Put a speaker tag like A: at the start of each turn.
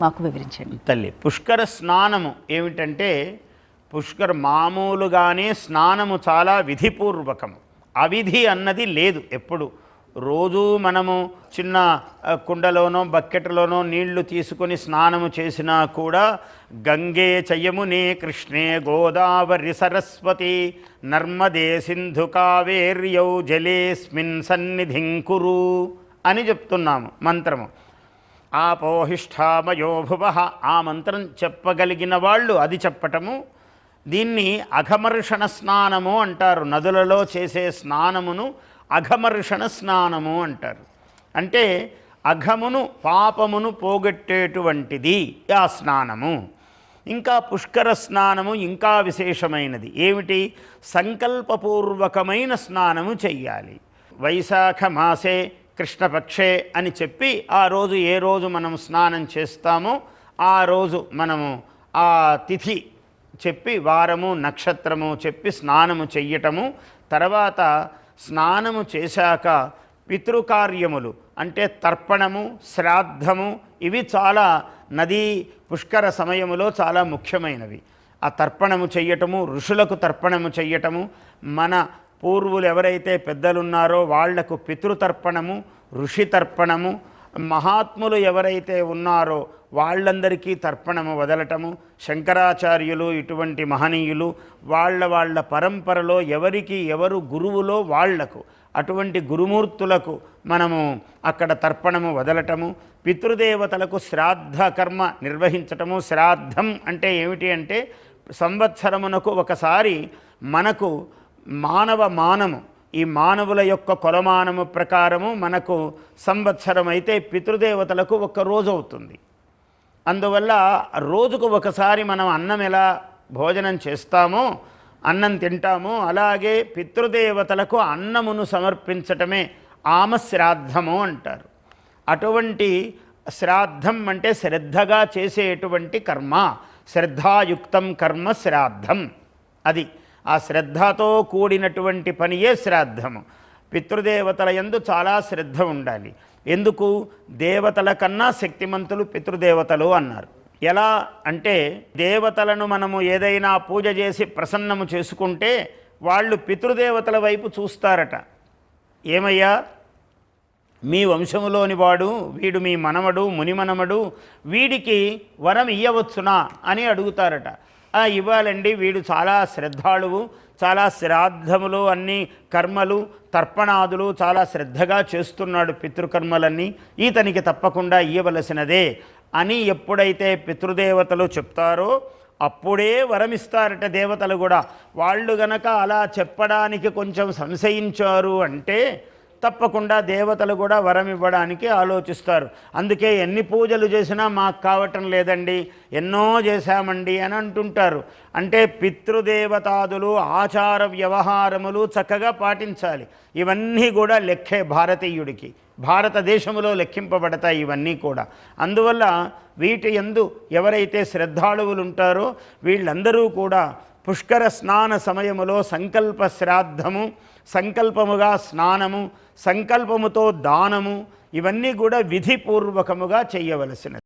A: మాకు వివరించండి.
B: తల్లి పుష్కర స్నానము ఏమిటంటే పుష్కర మామూలుగానే స్నానము చాలా విధిపూర్వకము. అవిధి అన్నది లేదు ఎప్పుడు. రోజూ మనము చిన్న కుండలోనో బకెట్లోనో నీళ్ళు తీసుకొని స్నానము చేసినా కూడా గంగే చయమునే కృష్ణే గోదావరి సరస్వతి నర్మదే సింధు కావేర్యౌ జలేస్మిన్ సన్నిధింకురు అని చెప్తున్నాము మంత్రము. ఆపోహిష్ఠామయో భువ ఆ మంత్రం చెప్పగలిగిన వాళ్ళు అది చెప్పటము. దీన్ని అఘమర్షణ స్నానము అంటారు. నదులలో చేసే స్నానమును అఘమర్షణ స్నానము అంటారు. అంటే అఘమును పాపమును పోగొట్టేటువంటిది ఆ స్నానము. ఇంకా పుష్కర స్నానము ఇంకా విశేషమైనది. ఏమిటి? సంకల్పపూర్వకమైన స్నానము చెయ్యాలి. వైశాఖ మాసే కృష్ణపక్షే అని చెప్పి ఆ రోజు ఏ రోజు మనం స్నానం చేస్తామో ఆ రోజు మనము ఆ తిథి చెప్పి వారము నక్షత్రము చెప్పి స్నానము చెయ్యటము. తర్వాత స్నానము చేశాక పితృకార్యములు అంటే తర్పణము శ్రాద్ధము ఇవి చాలా నదీ పుష్కర సమయములో చాలా ముఖ్యమైనవి. ఆ తర్పణము చెయ్యటము ఋషులకు తర్పణము చెయ్యటము మన పూర్వులు ఎవరైతే పెద్దలున్నారో వాళ్ళకు పితృతర్పణము ఋషి తర్పణము మహాత్ములు ఎవరైతే ఉన్నారో వాళ్ళందరికీ తర్పణము వదలటము శంకరాచార్యులు ఇటువంటి మహనీయులు వాళ్ళ వాళ్ళ పరంపరలో ఎవరికి ఎవరు గురువులో వాళ్ళకు అటువంటి గురుమూర్తులకు మనము అక్కడ తర్పణము వదలటము పితృదేవతలకు శ్రాద్ధ కర్మ నిర్వహించటము శ్రాద్ధం అంటే ఏమిటి అంటే సంవత్సరమునకు ఒకసారి మనకు మానవ మానము ఈ మానవుల యొక్క కొలమానము ప్రకారము మనకు సంవత్సరం అయితే పితృదేవతలకు ఒక రోజు అవుతుంది. అందువల్ల రోజుకు ఒకసారి మనం అన్నం ఎలా భోజనం చేస్తామో అన్నం తింటామో అలాగే పితృదేవతలకు అన్నమును సమర్పించటమే ఆమశ్రాద్ధము అంటారు. అటువంటి శ్రాద్ధం అంటే శ్రద్ధగా చేసేటువంటి కర్మ శ్రద్ధాయుక్తం కర్మ శ్రాద్ధం. అది ఆ శ్రద్ధతో కూడినటువంటి పనియే శ్రాద్ధము. పితృదేవతల యందు చాలా శ్రద్ధ ఉండాలి. ఎందుకు? దేవతల కన్నా శక్తిమంతులు పితృదేవతలు అన్నారు. ఎలా అంటే దేవతలను మనము ఏదైనా పూజ చేసి ప్రసన్నము చేసుకుంటే వాళ్ళు పితృదేవతల వైపు చూస్తారట. ఏమయ్యా? మీ వంశములోని వాడు వీడు మీ మనమడు మునిమనమడు వీడికి వరం ఇయ్యవచ్చునా అని అడుగుతారట. ఇవ్వాలండి. వీడు చాలా శ్రద్ధాళువు చాలా శ్రాద్ధములు అన్ని కర్మలు తర్పణాదులు చాలా శ్రద్ధగా చేస్తున్నాడు పితృకర్మలన్నీ. ఈతనికి తప్పకుండా ఇవ్వవలసినదే అని ఎప్పుడైతే పితృదేవతలు చెప్తారో అప్పుడే వరమిస్తారట దేవతలు కూడా. వాళ్ళు గనక అలా చెప్పడానికి కొంచెం సంశయించారు అంటే తప్పకుండా దేవతలు కూడా వరం ఇవ్వడానికి ఆలోచిస్తారు. అందుకే ఎన్ని పూజలు చేసినా మాకు కావటం లేదండి. ఎన్నో చేశామండి అని అంటుంటారు. అంటే పితృదేవతాదులు ఆచార వ్యవహారములు చక్కగా పాటించాలి. ఇవన్నీ కూడా లెక్కే భారతీయుడికి. భారతదేశంలో లెక్కింపబడతాయి ఇవన్నీ కూడా. అందువల్ల వీటి ఎందు ఎవరైతే శ్రద్ధాళువులు ఉంటారో వీళ్ళందరూ కూడా పుష్కర స్నాన సమయములో సంకల్ప శ్రాద్ధము సంకల్పముగా స్నానము సంకల్పముతో దానము ఇవన్నీ కూడా విధిపూర్వకముగా చేయవలసినది.